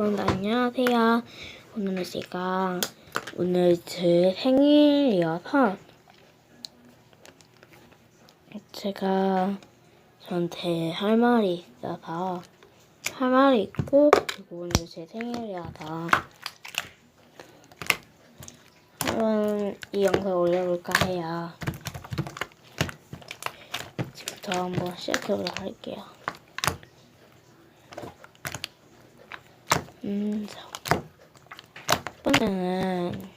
여러분 안녕하세요. 오늘은 제가 오늘 제 생일이어서 제가 저한테 할 말이 있어서 할 말이 있고 그리고 오늘 제 생일이어서 한번 이 영상 올려볼까 해요. 지금부터 한번 시작해보도록 할게요. 음, 자, 첫 번째는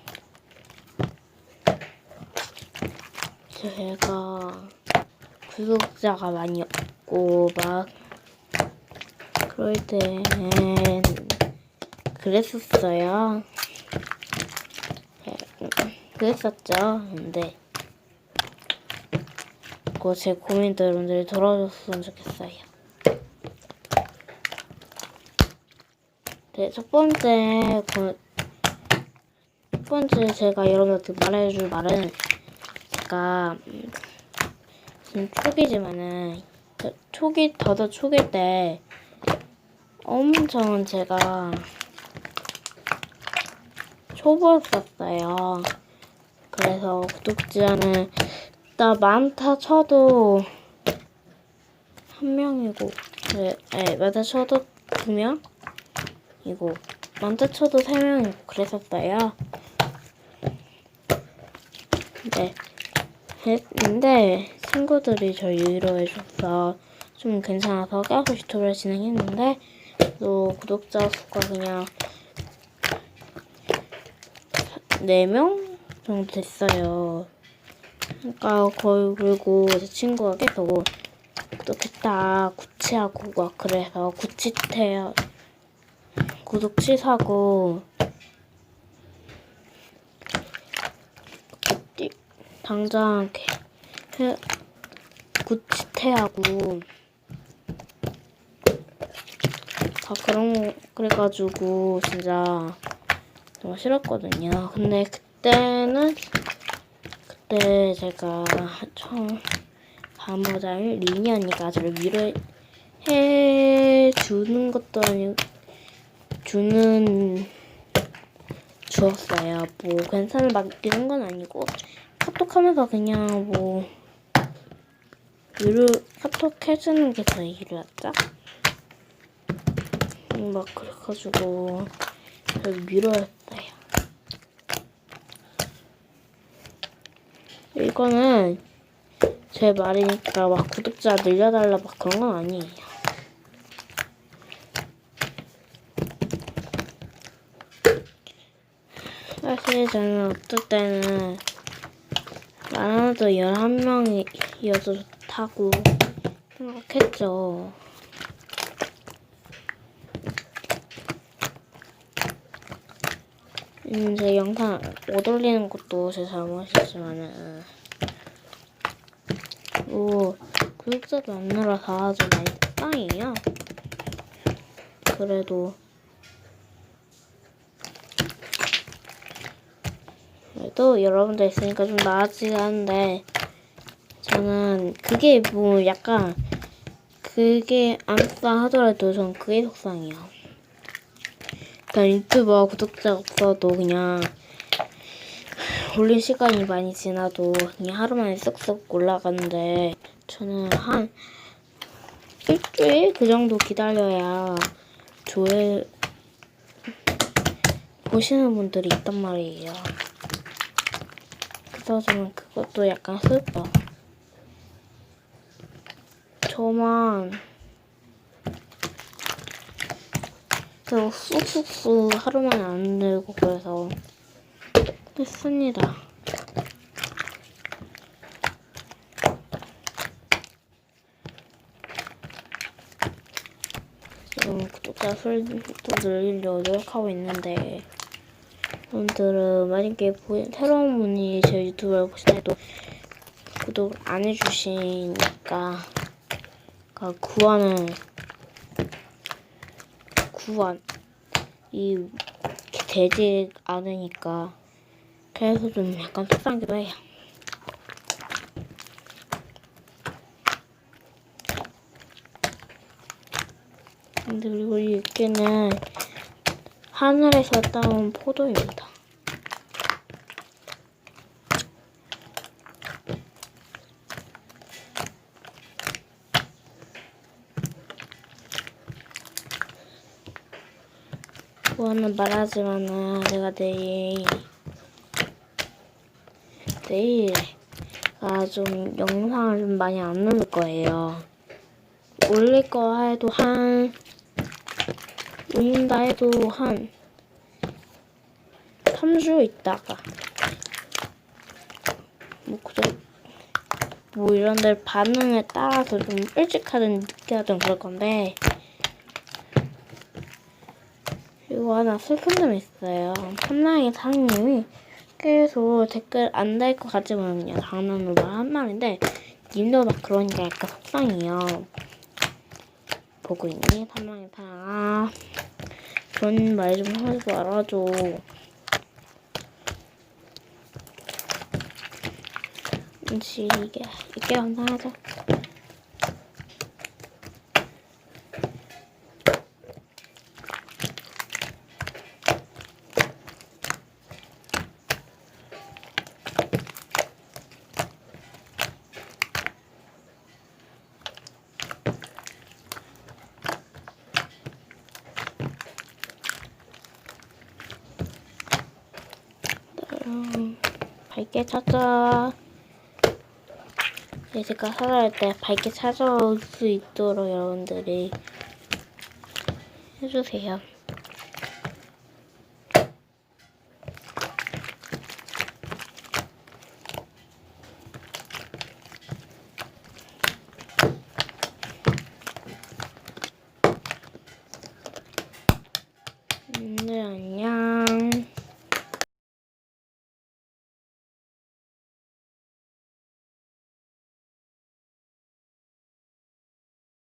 제가 구독자가 많이 없고 막 그럴 땐 그랬었어요. 네, 그랬었죠. 근데 그제 여러분들이 들어줬으면 좋겠어요. 네, 첫 번째, 그, 첫 번째 제가 여러분한테 말해줄 말은, 제가, 음, 지금 초기지만은, 저- 초기, 더더 초기 때, 엄청 제가, 초보였었어요. 그래서 구독자는, 나 많다 쳐도, 한 명이고, 네, 네, 많다 쳐도 두 명? 이거 많다 쳐도 세 명이고 그랬었어요. 네. 했는데 친구들이 저 위로해줘서 좀 괜찮아서 계속 유튜브를 진행했는데 또 구독자 수가 그냥 4명 정도 됐어요. 그러니까 거의 그리고 제 친구가 계속 구독했다 구치하고 막 그래서 구치태요 구독 띠- 당장 구치퇴하고 다 그런 거 그래가지고 진짜 너무 싫었거든요. 근데 그때는 그때 제가 처음 반모자를 리니 언니가 저를 위로해 주는 것도 아니고 주는 주었어요. 뭐 괜찮을 맡기는 건 아니고 카톡하면서 그냥 뭐 위로 카톡 해주는 게더 위로였죠. 음, 막 그래가지고 저 위로였어요. 이거는 제 말이니까 막 구독자 늘려달라 막 그런 건 아니에요. 사실 저는 어떨 때는 많아도 11명이어도 좋다고 생각했죠. 음, 제 영상 못 올리는 것도 제 잘못이지만은 뭐 구독자도 안 늘어서 좀 많이 땅이에요. 그래도 그래도 여러분들 있으니까 좀 나아지긴 한데 저는 그게 뭐 약간 그게 안 싸하더라도 전 그게 속상해요. 그러니까 유튜버 구독자 없어도 그냥 올린 시간이 많이 지나도 그냥 하루 만에 쓱쓱 올라가는데 저는 한 일주일 그 정도 기다려야 조회 보시는 분들이 있단 말이에요. 그래서 저는 그것도 약간 슬퍼. 저만 그 쑥쑥쑥 하루만에 안 늘고 그래서 했습니다. 지금 구독자 수도 늘리려고 노력하고 있는데 분들은 만약에 보- 새로운 분이 제 유튜브를 보시나 해도 구독 안 해주시니까 그러니까 구원은 구원 이 되지 않으니까 그래서 좀 약간 속상하기도 해요. 근데 그리고 이 육개는 하늘에서 따온 포도입니다. 그거는 말하지만은 내가 내일 내일 아좀 영상을 좀 많이 안 올릴 거예요. 올릴 거 해도 한 올린다 해도 한 3주 있다가 뭐 그래 뭐 이런 데 반응에 따라서 좀 일찍 하든 늦게 하든 그럴 건데 그리고 하나 슬픈 점이 있어요. 삼랑이 사장님이 계속 댓글 안 달 것 같지만 그냥 장난으로 말 한 말인데 님도 막 그러니까 약간 속상해요. 보고 있니? 삼랑이 사랑아. 그런 말 좀 하지 말아줘. 혹시 이게 이게 감사하죠? 음, 밝게 찾아. 제가 살아갈 때 밝게 찾아올 수 있도록 여러분들이 해주세요.